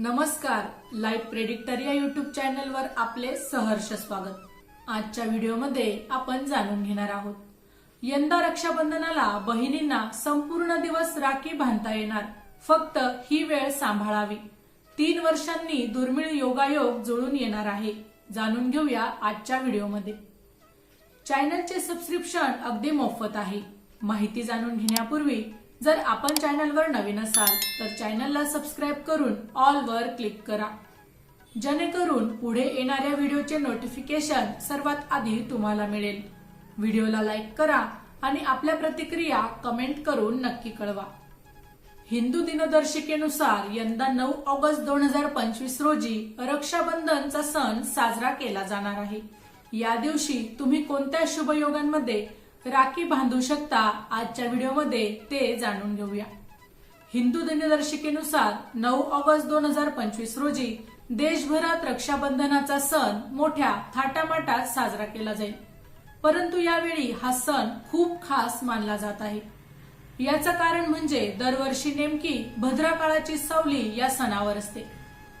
नमस्कार live predictor या YouTube चॅनलवर आपले सहर्ष स्वागत. आजच्या व्हिडिओमध्ये आपण जाणून घेणार आहोत. यंदा रक्षाबंधनाला बहिणींना संपूर्ण दिवस राखी बांधता येणार. फक्त ही वेळ सांभाळावी. तीन वर्षांनी दुर्मिळ योगायोग जुळून येणार आहे. जाणून घेऊया आजच्या व्हिडिओमध्ये चॅनलचे सबस्क्रिप्शन अगदी मोफत आहे. माहिती जाणून घेण्यापूर्वी जर आपण चॅनलवर नवीन असाल तर चॅनलला सबस्क्राईब करून ऑल वर क्लिक करा. जेणेकरून पुढे येणाऱ्या व्हिडिओचे नोटिफिकेशन सर्वात आधी तुम्हाला मिळेल. व्हिडिओला लाईक करा आणि आपल्या प्रतिक्रिया कमेंट करून नक्की कळवा. हिंदू दिनदर्शिकेनुसार यंदा नऊ ऑगस्ट दोन हजार पंचवीस रोजी रक्षाबंधनचा सण साजरा केला जाणार आहे. या दिवशी तुम्ही कोणत्या शुभयोगांमध्ये राखी बांधू शकता आजच्या व्हिडिओमध्ये ते जाणून घेऊया. हिंदू दिनदर्शिकेनुसार नऊ ऑगस्ट दोन हजार पंचवीस रोजी देशभरात रक्षाबंधनाचा सण मोठ्या थाटामाटात साजरा केला जाईल. परंतु यावेळी हा सण खूप खास मानला जात आहे. याचं कारण म्हणजे दरवर्षी नेमकी भद्रा काळाची सावली या सणावर असते.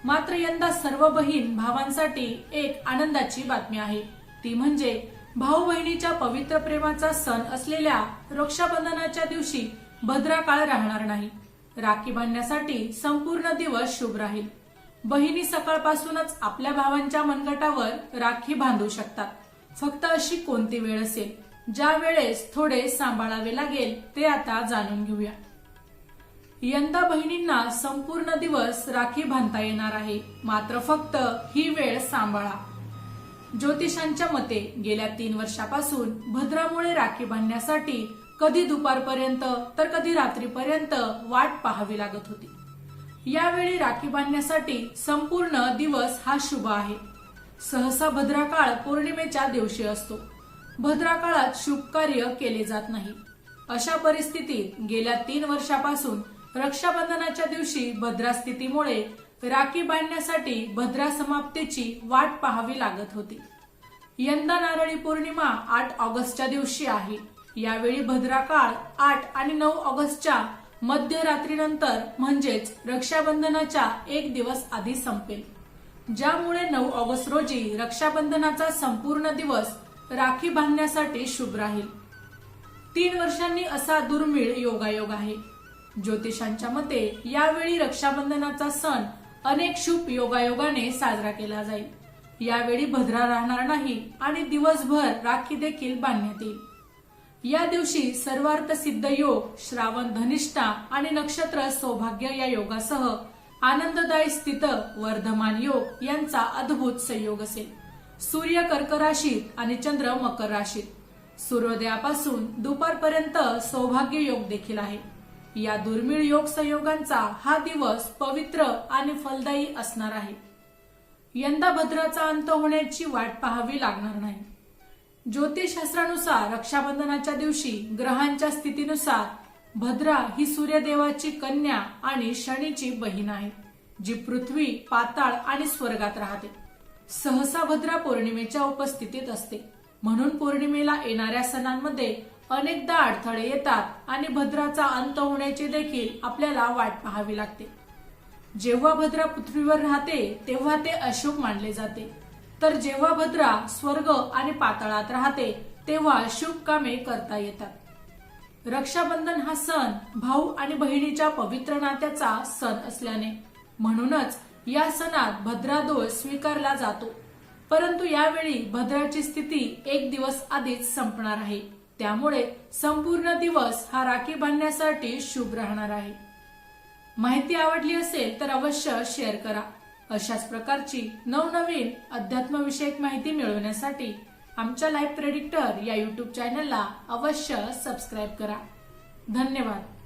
मात्र यंदा सर्व बहीण भावांसाठी एक आनंदाची बातमी आहे. ती म्हणजे भाऊ बहिणीच्या पवित्र प्रेमाचा सण असलेल्या रक्षाबंधनाच्या दिवशी भद्रा काळ राहणार नाही. राखी बांधण्यासाठी संपूर्ण दिवस शुभ राहील. बहिणी सकाळपासूनच आपल्या भावांच्या मनगटावर राखी बांधू शकतात. फक्त अशी कोणती वेळ असेल? ज्या वेळेस थोडे सांभाळावे लागेल ते आता जाणून घेऊया. यंदा बहिणींना संपूर्ण दिवस राखी बांधता येणार आहे. मात्र फक्त ही वेळ सांभाळा. ज्योतिषांच्या मते गेल्या तीन वर्षापासून भद्रामुळे राखी बांधण्यासाठी कधी दुपारपर्यंत तर कधी रात्रीपर्यंत वाट पाहावी लागत होती. यावेळी राखी बांधण्यासाठी संपूर्ण दिवस हा शुभ आहे. सहसा भद्रा काळ पौर्णिमेच्या दिवशी असतो. भद्रा काळात शुभ कार्य केले जात नाही. अशा परिस्थितीत गेल्या तीन वर्षापासून रक्षाबंधनाच्या दिवशी भद्रास्थितीमुळे राखी बांधण्यासाठी भद्रा समाप्तीची वाट पाहावी लागत होती. यंदा नारळी पौर्णिमा आठ ऑगस्टच्या दिवशी आहे. यावेळी भद्रा काळ आठ आणि नऊ ऑगस्टच्या मध्यरात्रीनंतर म्हणजेच रक्षाबंधनाच्या एक दिवस आधी संपेल. ज्यामुळे नऊ ऑगस्ट रोजी रक्षाबंधनाचा संपूर्ण दिवस राखी बांधण्यासाठी शुभ राहील. तीन वर्षांनी असा दुर्मिळ योगायोग आहे. ज्योतिषांच्या मते यावेळी रक्षाबंधनाचा सण अनेक शुभ योगायोगाने साजरा केला जाईल. यावेळी भद्रा राहणार नाही आणि दिवसभर राखी देखील बांधण्यात येईल. या दिवशी सर्वार्थ सिद्ध योग श्रावण धनिष्ठा आणि नक्षत्र सौभाग्य या योगासह आनंददायी स्थित वर्धमान योग यांचा अद्भुत संयोग असेल. सूर्य कर्क राशीत आणि चंद्र मकर राशीत. सूर्योदयापासून दुपारपर्यंत सौभाग्य योग देखील आहे. या दुर्मिळ योग संयोगांचा हा दिवस पवित्र आणि फलदायी असणार आहे. यंदा भद्राचा अंत होण्याची वाट पाहावी लागणार नाही. ज्योतिषशास्त्रानुसार रक्षाबंधनाच्या दिवशी ग्रहांच्या स्थितीनुसार भद्रा ही सूर्यदेवाची कन्या आणि शनीची बहीण आहे जी पृथ्वी पाताळ आणि स्वर्गात राहते. सहसा भद्रा पौर्णिमेच्या उपस्थितीत असते. म्हणून पौर्णिमेला येणाऱ्या सणांमध्ये अनेकदा अडथळे येतात आणि भद्राचा अंत होण्याची देखील आपल्याला वाट पाहावी लागते. जेव्हा भद्रा पृथ्वीवर राहते तेव्हा ते अशुभ मानले जाते. तर जेव्हा भद्रा स्वर्ग आणि पातळात राहते तेव्हा शुभ कामे करता येतात. रक्षाबंधन हा सण भाऊ आणि बहिणीच्या पवित्र नात्याचा सण असल्याने. म्हणूनच या सणात भद्रा दोष स्वीकारला जातो. परंतु यावेळी भद्राची स्थिती एक दिवस आधीच संपणार आहे. त्यामुळे संपूर्ण दिवस हा राखी बांधण्यासाठी शुभ राहणार आहे. माहिती आवडली असेल तर अवश्य शेअर करा. अशाच प्रकारची नवनवीन अध्यात्मविषयक माहिती मिळवण्यासाठी आमच्या लाईफ प्रेडिक्टर या युट्यूब चॅनलला अवश्य सबस्क्राईब करा. धन्यवाद.